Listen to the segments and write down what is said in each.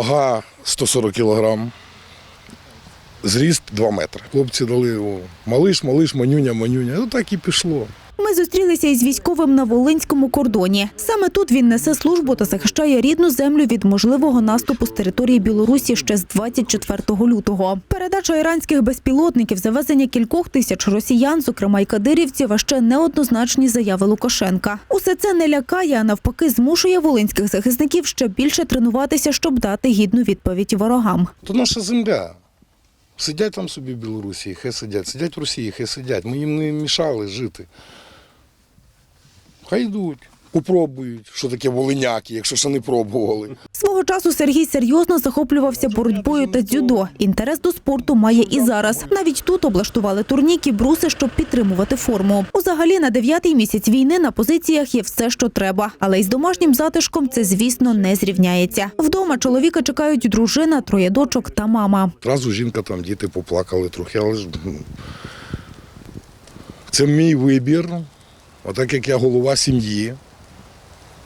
Вага 140 кілограм. Зріст 2 метри. Хлопці дали його малиш, малиш, манюня, манюня. Ну так і пішло. Ми зустрілися із військовим на волинському кордоні. Саме тут він несе службу та захищає рідну землю від можливого наступу з території Білорусі ще з 24 лютого. Передача іранських безпілотників, завезення кількох тисяч росіян, зокрема й кадирівців, а ще неоднозначні заяви Лукашенка. Усе це не лякає, а навпаки, змушує волинських захисників ще більше тренуватися, щоб дати гідну відповідь ворогам. То наша земля. Сидять там собі в Білорусі, хай сидять. Сидять в Росії, хай сидять. Ми їм не мішали жити. Хай йдуть, попробують, що таке волиняки, якщо ще не пробували. Свого часу Сергій серйозно захоплювався боротьбою та дзюдо. Інтерес до спорту має і зараз. Навіть тут облаштували турніки, бруси, щоб підтримувати форму. Взагалі на дев'ятий місяць війни на позиціях є все, що треба. Але із домашнім затишком це, звісно, не зрівняється. Вдома чоловіка чекають дружина, троє дочок та мама. Зразу жінка там, діти поплакали трохи, але ж це мій вибір. Отак як я голова сім'ї.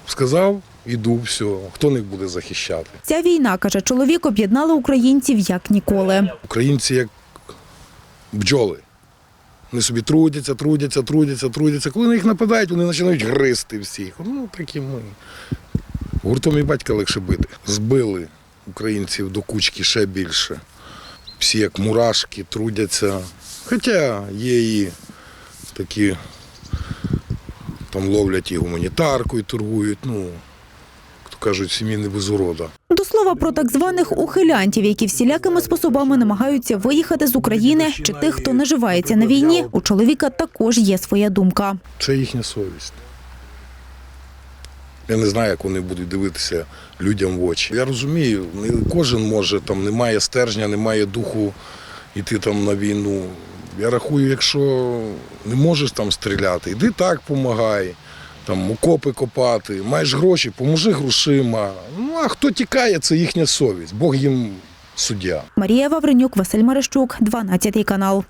Сказав, іду, все. Хто них буде захищати? Ця війна, каже чоловік, об'єднала українців як ніколи. Українці як бджоли. Вони собі трудяться, трудяться, трудяться, трудяться. Коли на них нападають, вони починають гризти всіх. Ну, так і ми. Гуртом і батька легше бити. Збили українців до кучки ще більше. Всі як мурашки, трудяться. Хоча є і такі, там ловлять і гуманітарку, і торгують. Ну, як то кажуть, сім'ї не без урода. До слова про так званих ухилянтів, які всілякими способами намагаються виїхати з України, чи тих, хто наживається на війні, у чоловіка також є своя думка. Це їхня совість. Я не знаю, як вони будуть дивитися людям в очі. Я розумію, не кожен може, там немає стержня, немає духу йти там на війну. Я рахую, якщо не можеш там стріляти, іди так помагай, там окопи копати, маєш гроші, поможи грошима. Ну а хто тікає, це їхня совість. Бог їм суддя. Марія Вавренюк, Василь Марищук, 12 канал.